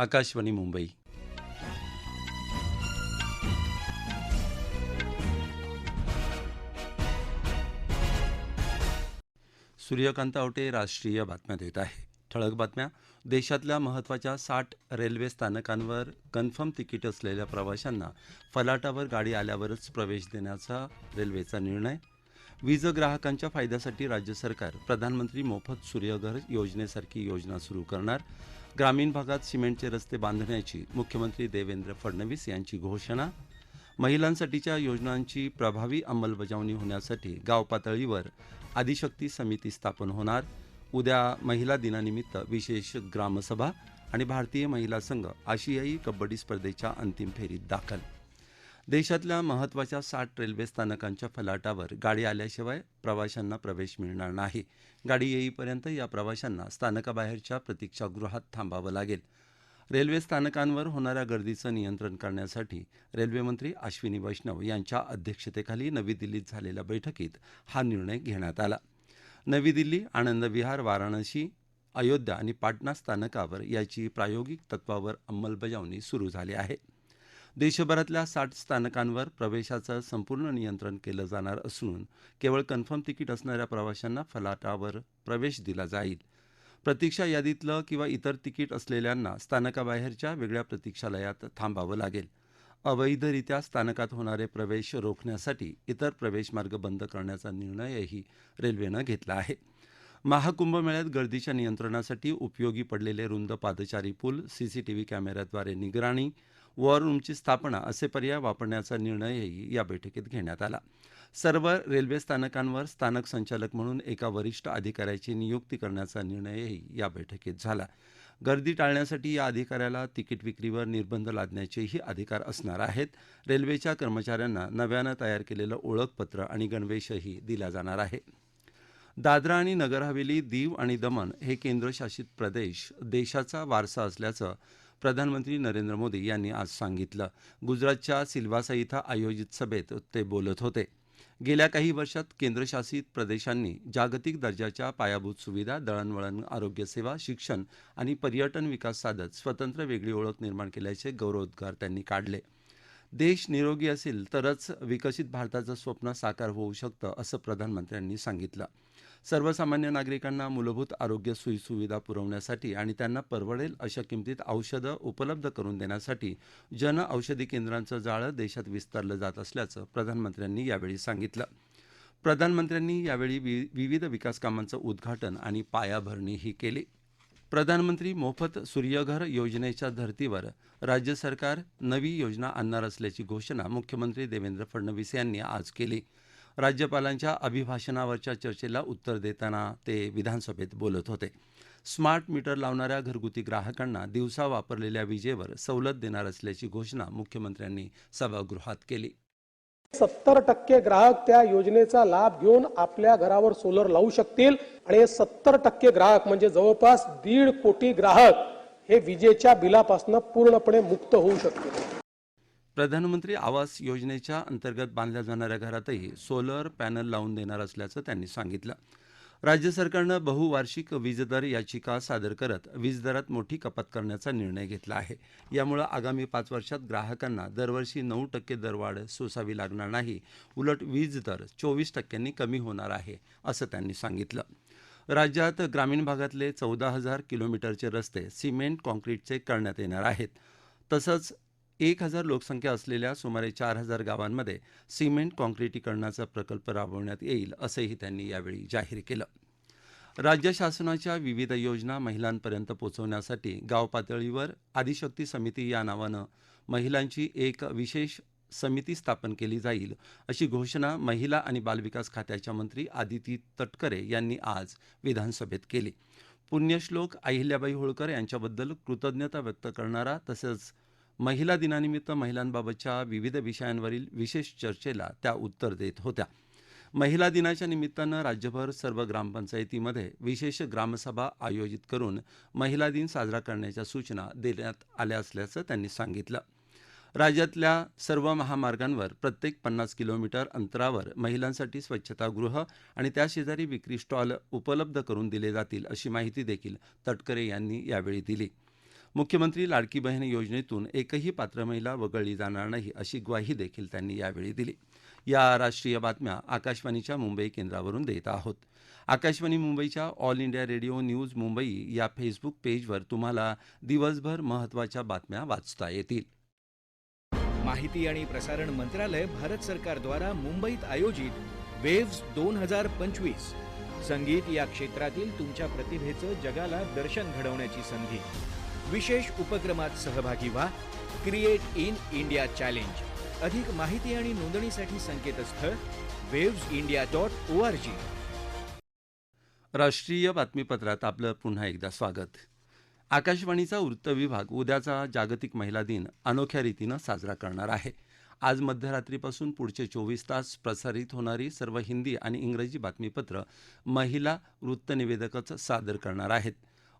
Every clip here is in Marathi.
आकाशवाणी मुंबई. सूर्यकांत आवटे राष्ट्रीय बातम्या देत आहे. ठळक बातम्या. देशातल्या महत्त्वाच्या साठ रेल्वे स्थानकांवर कन्फर्म तिकीट असलेल्या प्रवाशांना फलाटावर गाडी आल्यावरच प्रवेश देण्याचा रेल्वेचा निर्णय. वीज ग्राहकांच्या फायद्यासाठी राज्य सरकार प्रधानमंत्री मोफत सूर्यघर योजनेसारखी योजना सुरू करणार. ग्रामीण भागात सिमेंटचे रस्ते बांधण्याची मुख्यमंत्री देवेंद्र फडणवीस यांची घोषणा महिलांसाठीच्या योजनांची प्रभावी अंमलबजावणी होण्यासाठी गाव पातळीवर आदिशक्ती समिती स्थापन होणार. उद्या महिला दिनानिमित्त विशेष ग्रामसभा आणि भारतीय महिला संघ आशियाई कबड्डी स्पर्धेच्या अंतिम फेरीत दाखल देशातल्या महत्त्वाच्या साठ रेल्वे स्थानकांच्या फलाटावर गाडी आल्याशिवाय प्रवाशांना प्रवेश मिळणार नाही. गाडी येईपर्यंत या प्रवाशांना स्थानकाबाहेरच्या प्रतीक्षागृहात थांबावं लागेल. रेल्वे स्थानकांवर होणाऱ्या गर्दीचं नियंत्रण करण्यासाठी रेल्वेमंत्री अश्विनी वैष्णव यांच्या अध्यक्षतेखाली नवी दिल्लीत झालेल्या बैठकीत हा निर्णय घेण्यात आला. नवी दिल्ली आनंद विहार वाराणसी अयोध्या आणि पाटणा स्थानकावर याची प्रायोगिक तत्वावर अंमलबजावणी सुरू झाली आहे. देशभरातल्या साठ स्थानकांवर प्रवेशाचं संपूर्ण नियंत्रण केलं जाणार असून केवळ कन्फर्म तिकीट असणाऱ्या प्रवाशांना फलाटावर प्रवेश दिला जाईल. प्रतीक्षा यादीतलं किंवा इतर तिकीट असलेल्यांना स्थानकाबाहेरच्या वेगळ्या प्रतीक्षालयात थांबावं लागेल. अवैधरित्या स्थानकात होणारे प्रवेश रोखण्यासाठी इतर प्रवेश मार्ग बंद करण्याचा निर्णयही रेल्वेनं घेतला आहे. महाकुंभमेळ्यात गर्दीच्या नियंत्रणासाठी उपयोगी पडलेले रुंद पादचारी पूल सीसीटीव्ही कॅमेऱ्याद्वारे निगराणी वॉर रूमची स्थापना असे पर्याय वापरण्याचा निर्णयही या बैठकीत घेण्यात आला. सर्व रेल्वे स्थानकांवर स्थानक संचालक म्हणून एका वरिष्ठ अधिकाऱ्याची नियुक्ती करण्याचा निर्णयही या बैठकीत झाला. गर्दी टाळण्यासाठी या अधिकाऱ्याला तिकीट विक्रीवर निर्बंध लादण्याचेही अधिकार असणार आहेत. रेल्वेच्या कर्मचाऱ्यांना नव्यानं तयार केलेलं ओळखपत्र आणि गणवेशही दिला जाणार आहे. दादरा आणि नगर हवेली दीव आणि दमन हे केंद्रशासित प्रदेश देशाचा वारसा असल्याचं प्रधानमंत्री नरेंद्र मोदी यांनी आज सांगितलं. गुजरातच्या सिल्वासा इथं आयोजित सभेत ते बोलत होते. गेल्या काही वर्षात केंद्रशासित प्रदेशांनी जागतिक दर्जाच्या पायाभूत सुविधा दळणवळण आरोग्यसेवा शिक्षण आणि पर्यटन विकास साधत स्वतंत्र वेगळी ओळख निर्माण केल्याचे गौरवोद्गार त्यांनी काढले. देश निरोगी असेल तरच विकसित भारताचं स्वप्न साकार होऊ शकतं असं प्रधानमंत्र्यांनी सांगितलं. सर्वसामान्य नागरिकांना मूलभूत आरोग्य सोयीसुविधा पुरवण्यासाठी आणि त्यांना परवडेल अशा किमतीत औषधं उपलब्ध करून देण्यासाठी जन औषधी केंद्रांचं जाळं देशात विस्तारलं जात असल्याचं प्रधानमंत्र्यांनी यावेळी सांगितलं. प्रधानमंत्र्यांनी यावेळी वि विविध विकास कामांचं उद्घाटन आणि पायाभरणीही केली. प्रधानमंत्री मोफत सूर्यघर योजनेच्या धर्तीवर राज्य सरकार नवी योजना आणणार असल्याची घोषणा मुख्यमंत्री देवेंद्र फडणवीस यांनी आज केली. राज्यपालांच्या अभिभाषणावरच्या चर्चेला उत्तर देताना ते विधानसभेत बोलत होते. स्मार्ट मीटर लावणाऱ्या घरगुती ग्राहकांना दिवसा वापरलेल्या विजेवर सवलत देणार असल्याची घोषणा मुख्यमंत्र्यांनी सभागृहात केली. सत्तर टक्के ग्राहक त्या योजनेचा लाभ घेऊन आपल्या घरावर सोलर लावू शकतील आणि हे सत्तर टक्के ग्राहक म्हणजे जवळपास दीड कोटी ग्राहक हे विजेच्या बिलापासून पूर्णपणे मुक्त होऊ शकतील. प्रधानमंत्री आवास योजनेच्या अंतर्गत बांधल्या जाणाऱ्या घरातही सोलर पॅनल लावून देणार असल्याचं त्यांनी सांगितलं. राज्य सरकारनं बहुवार्षिक वीजदर याचिका सादर करत वीजदरात मोठी कपात करण्याचा निर्णय घेतला आहे. यामुळे आगामी पाच वर्षात ग्राहकांना दरवर्षी नऊ टक्के दरवाढ सोसावी लागणार नाही. उलट वीज दर चोवीस टक्क्यांनी कमी होणार आहे असं त्यांनी सांगितलं. राज्यात ग्रामीण भागातले चौदा हजार किलोमीटरचे रस्ते सिमेंट कॉन्क्रीटचे करण्यात येणार आहेत. तसंच एक हजार लोकसंख्या असलेल्या सुमारे चार हजार गावांमध्ये सिमेंट काँक्रिटीकरणाचा प्रकल्प राबवण्यात येईल असंही त्यांनी यावेळी जाहीर केलं. राज्य शासनाच्या विविध योजना महिलांपर्यंत पोहोचवण्यासाठी गाव पातळीवर आदिशक्ती समिती या नावानं महिलांची एक विशेष समिती स्थापन केली जाईल अशी घोषणा महिला आणि बालविकास खात्याच्या मंत्री आदिती तटकरे यांनी आज विधानसभेत केली. पुण्यश्लोक अहिल्याबाई होळकर यांच्याबद्दल कृतज्ञता व्यक्त करणारा तसंच महिला दिनानिमित्त महिलांबाबतच्या विविध विषयांवरील विशेष चर्चेला त्या उत्तर देत होत्या. महिला दिनाच्या निमित्तानं राज्यभर सर्व ग्रामपंचायतीमध्ये विशेष ग्रामसभा आयोजित करून महिला दिन साजरा करण्याच्या सूचना देण्यात आल्या असल्याचं त्यांनी सांगितलं. राज्यातल्या सर्व महामार्गांवर प्रत्येक पन्नास किलोमीटर अंतरावर महिलांसाठी स्वच्छतागृह आणि त्या शेजारी विक्री स्टॉल उपलब्ध करून दिले जातील अशी माहिती देखील तटकरे यांनी यावेळी दिली. मुख्यमंत्री लाडकी बहीण योजनेतून एकही पात्र महिला वगळली जाणार नाही अशी ग्वाही देखील त्यांनी यावेळी दिली. या राष्ट्रीय बातम्या आकाशवाणीच्या मुंबई केंद्रावरून देत आहोत. आकाशवाणी मुंबईच्या All India Radio news Mumbai या फेसबुक पेजवर तुम्हाला दिवसभर महत्त्वाच्या बातम्या वाचता येतील. माहिती आणि प्रसारण मंत्रालय भारत सरकारद्वारा मुंबईत आयोजित वेव्स दोन हजार पंचवीस. संगीत या क्षेत्रातील तुमच्या प्रतिभेचं जगाला दर्शन घडवण्याची संधी. विशेष उपक्रमात सहभागी व्हा. क्रिएट इन इंडिया चॅलेंज अधिक माहिती आणि नोंदणीसाठी संकेतस्थळ waves India dot O R G राष्ट्रीय बातमीपत्रात आपलं पुन्हा एकदा स्वागत. आकाशवाणीचा वृत्त विभाग उद्याचा जागतिक महिला दिन अनोख्या रीतीनं साजरा करणार आहे. आज मध्यरात्रीपासून पुढचे चोवीस तास प्रसारित होणारी सर्व हिंदी आणि इंग्रजी बातमीपत्र महिला वृत्तनिवेदकच सादर करणार आहेत.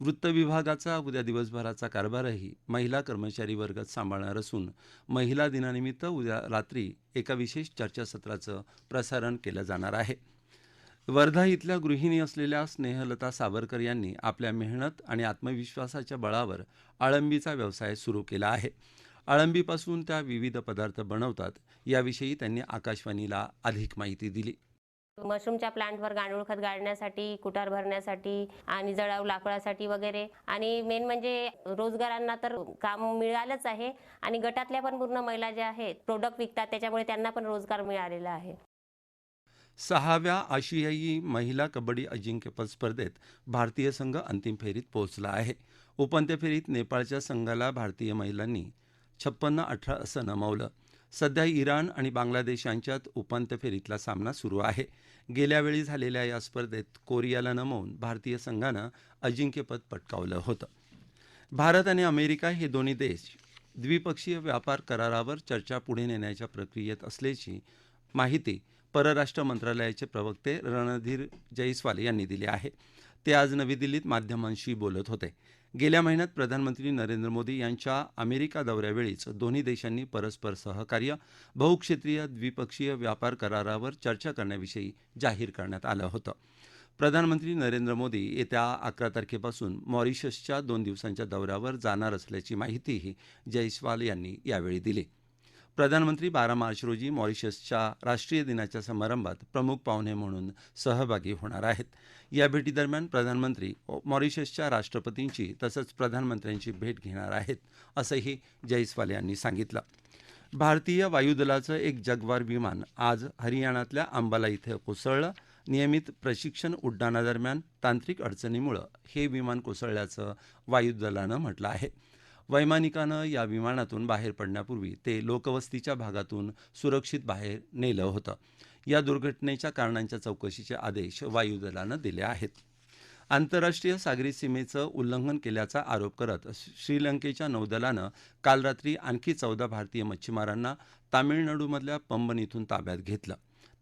वृत्त विभागाचा उद्या दिवसभराचा कारभारही महिला कर्मचारी वर्गच सांभाळणार असून महिला दिनानिमित्त उद्या रात्री एका विशेष चर्चासत्राचं प्रसारण केलं जाणार आहे. वर्धा इथल्या गृहिणी असलेल्या स्नेहलता सावरकर यांनी आपल्या मेहनत आणि आत्मविश्वासाच्या बळावर आळंबीचा व्यवसाय सुरू केला आहे. आळंबीपासून त्या विविध पदार्थ बनवतात याविषयी त्यांनी आकाशवाणीला अधिक माहिती दिली. मशरूमच्या प्लांटवर गांडूळ खत गाळण्यासाठी कुटार भरण्यासाठी आणि जळाऊ लाकडासाठी वगैरे. आणि मेन म्हणजे रोजगारांना तर काम मिळालंच आहे आणि गटातल्या पण पूर्ण महिला ज्या आहेत प्रोडक्ट विकतात त्याच्यामुळे त्यांना पण रोजगार मिळालेला आहे. सहाव्या आशियाई महिला कबड्डी अजिंक्यपद स्पर्धेत भारतीय संघ अंतिम फेरीत पोहोचला आहे. उपांत्य फेरीत नेपाळच्या संघाला भारतीय महिलांनी छप्पन्न अठरा असं नमवलं. सध्या इराण आणि बांगलादेश यांच्यात उपांत्य फेरीतला सामना सुरू आहे. गेल्यावेळी झालेल्या या स्पर्धेत कोरियाला नमवून भारतीय संघानं अजिंक्यपद पटकावलं होतं. भारत आणि अमेरिका हे दोन्ही देश द्विपक्षीय व्यापार करारावर चर्चा पुढे नेण्याच्या प्रक्रियेत असल्याची माहिती परराष्ट्र मंत्रालयाचे प्रवक्ते रणधीर जयस्वाल यांनी दिली आहे. ते आज नवी दिल्लीत माध्यमांशी बोलत होते. गेल्या महिन्यात प्रधानमंत्री नरेंद्र मोदी यांच्या अमेरिका दौऱ्यावेळीच दोन्ही देशांनी परस्पर सहकार्य बहुक्षेत्रीय द्विपक्षीय व्यापार करारावर चर्चा करण्याविषयी जाहीर करण्यात आलं होतं. प्रधानमंत्री नरेंद्र मोदी येत्या अकरा तारखेपासून मॉरिशसच्या दोन दिवसांच्या दौऱ्यावर जाणार असल्याची माहितीही जयस्वाल यांनी यावेळी दिली. प्रधानमंत्री बारा मार्च रोजी मॉरिशसच्या राष्ट्रीय दिनाच्या समारंभात प्रमुख पाहुणे म्हणून सहभागी होणार आहेत. या भेटीदरम्यान प्रधानमंत्री मॉरिशसच्या राष्ट्रपतींची तसंच प्रधानमंत्र्यांची भेट घेणार आहेत असंही जयस्वाल यांनी सांगितलं. भारतीय वायुदलाचं एक जगवार विमान आज हरियाणातल्या अंबाला इथं कोसळलं. नियमित प्रशिक्षण उड्डाणादरम्यान तांत्रिक अडचणीमुळं हे विमान कोसळल्याचं वायुदलानं म्हटलं आहे. वैमानिकानं या विमानातून बाहेर पडण्यापूर्वी ते लोकवस्तीच्या भागातून सुरक्षित बाहेर नेलं होतं. या दुर्घटनेच्या कारणांच्या चौकशीचे आदेश वायुदलानं दिले आहेत. आंतरराष्ट्रीय सागरी सीमेचं उल्लंघन केल्याचा आरोप करत श्रीलंकेच्या नौदलानं काल रात्री आणखी चौदा भारतीय मच्छीमारांना तामिळनाडूमधल्या पंबन इथून ताब्यात घेतलं.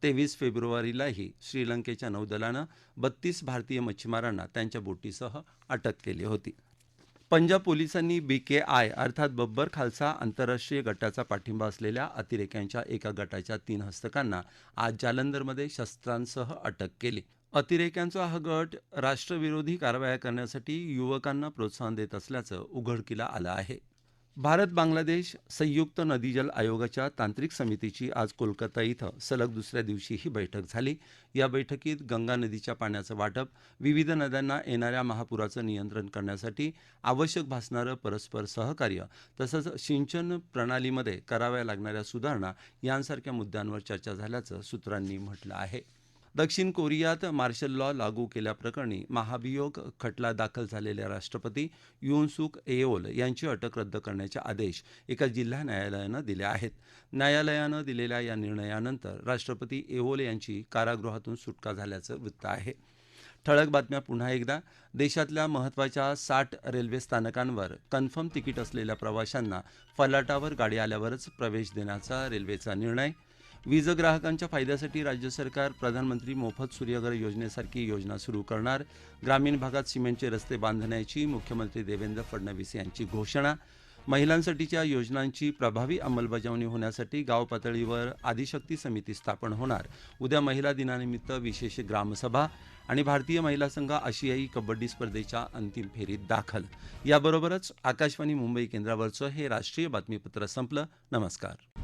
तेवीस फेब्रुवारीलाही श्रीलंकेच्या नौदलानं बत्तीस भारतीय मच्छीमारांना त्यांच्या बोटीसह अटक केली होती. पंजाब पोलिसांनी बी के आय अर्थात बब्बर खालसा आंतरराष्ट्रीय गटाचा पाठिंबा असलेल्या अतिरेक्यांच्या एका गटाच्या तीन हस्तकांना आज जालंधरमध्ये शस्त्रांसह अटक केली. अतिरेक्यांचा हा गट राष्ट्रविरोधी कारवाया करण्यासाठी युवकांना प्रोत्साहन देत असल्याचं उघडकीला आलं आहे. भारत बांगलादेश संयुक्त नदीजल आयोगाच्या तांत्रिक समितीची आज कोलकाता इथं सलग दुसऱ्या दिवशी ही बैठक झाली. या बैठकीत गंगा नदीच्या पाण्याचं वाटप विविध नद्यांना येणाऱ्या महापुराचं नियंत्रण करण्यासाठी आवश्यक भासणारं परस्पर सहकार्य तसंच सिंचन प्रणालीमध्ये कराव्या लागणाऱ्या सुधारणा यांसारख्या मुद्द्यांवर चर्चा झाल्याचं सूत्रांनी म्हटलं आहे. दक्षिण कोरियात मार्शल लॉ लागू केल्याप्रकरणी महाभियोग खटला दाखल झालेल्या राष्ट्रपती युन सुक एओल यांची अटक रद्द करण्याचे आदेश एका जिल्हा न्यायालयानं दिले आहेत. न्यायालयानं दिलेल्या या निर्णयानंतर राष्ट्रपती एओल यांची कारागृहातून सुटका झाल्याचं वृत्त आहे. ठळक बातम्या पुन्हा एकदा. देशातल्या महत्त्वाच्या साठ रेल्वे स्थानकांवर कन्फर्म तिकीट असलेल्या प्रवाशांना फलाटावर गाडी आल्यावरच प्रवेश देण्याचा रेल्वेचा निर्णय वीज ग्राहकांच्या फायद्यासाठी राज्य सरकार प्रधानमंत्री मोफत सूर्यघर योजनेसारखी योजना सुरू करणार. ग्रामीण भागात सिमेंटचे रस्ते बांधण्याची मुख्यमंत्री देवेंद्र फडणवीस यांची घोषणा. महिलांसाठीच्या योजनांची प्रभावी अंमलबजावणी होण्यासाठी गाव पातळीवर आदिशक्ती समिती स्थापन होणार. उद्या महिला दिनानिमित्त विशेष ग्रामसभा आणि भारतीय महिला संघ आशियाई कबड्डी स्पर्धेच्या अंतिम फेरीत दाखल. याबरोबरच आकाशवाणी मुंबई केंद्रावरचं हे राष्ट्रीय बातमीपत्र संपलं. नमस्कार.